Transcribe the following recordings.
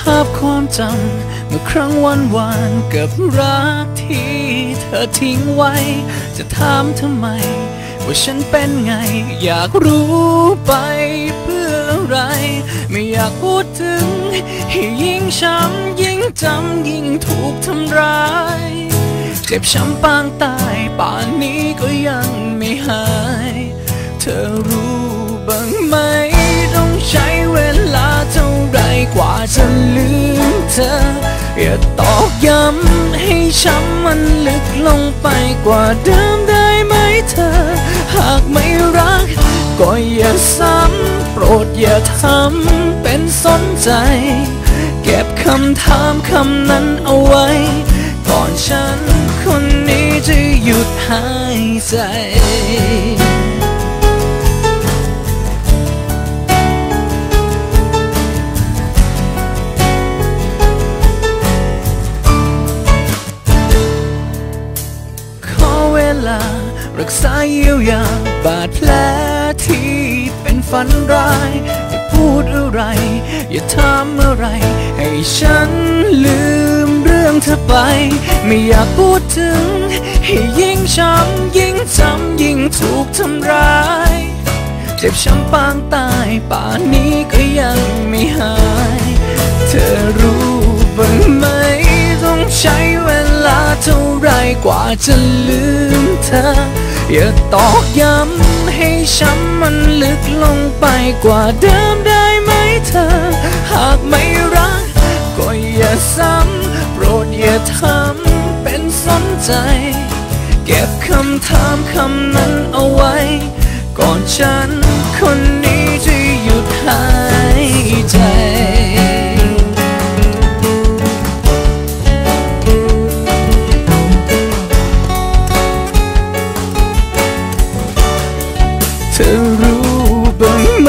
ภาพความจำเมื่อครั้งวันวานกับรักที่เธอทิ้งไว้ จะถามทำไม ว่าฉันเป็นไง อยากรู้ไปเพื่ออะไร ไม่อยากพูดถึง ให้ยิ่งช้ำยิ่งจำยิ่งถูกทำร้าย เจ็บช้ำปางตายป่านนี้ก็ยัง จะลืมเธอ อย่าตอกย้ำให้ช้ำมันลึกลงไปกว่าเดิมได้ไหมเธอ หากไม่รัก ก็อย่าซ้ำโปรดอย่าทำเป็นสนใจ เก็บคำถามคำนั้นเอาไว้ ก่อนฉันคนนี้จะหยุดหายใจ ลา รักษาเยียวยา บาดแผลที่เป็นฝันร้ายอย่าพูดอะไร อย่าทำอะไร ให้ฉันลืมเรื่องเธอไป ไม่อยากพูดถึง ให้ยิ่งช้ำยิ่งจำยิ่งถูกทำร้าย เจ็บช้ำปางตายป่านนี้ก็ยังไม่หาย กว่าจะลืมเธอ อย่าตอกย้ำให้ช้ำมันลึกลงไปกว่าเดิมได้ไหมเธอ หากไม่รัก ก็อย่าซ้ำโปรดอย่าทำเป็นสนใจ เก็บคำถามคำนั้นเอาไว้ ก่อนฉันคนนี้ ธอรู้บ้างไหม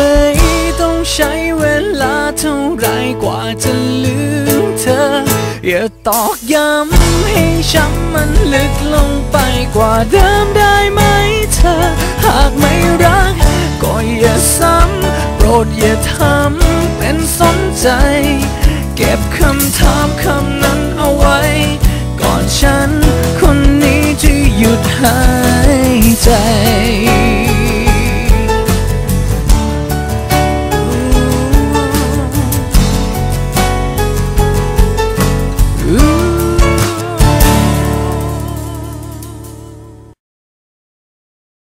ต้องใช้เวลาเท่าไรกว่าจะลืมเธอ อย่าตอกย้ำให้ช้ำมันลึกลงไปกว่าเดิมได้ไหมเธอ หากไม่รัก ก็อย่าซ้ำโปรดอย่าทำเป็นสนใจ เก็บคำถามคำนั้นเอาไว้ ก่อนฉันคนนี้จะหยุดหายใจ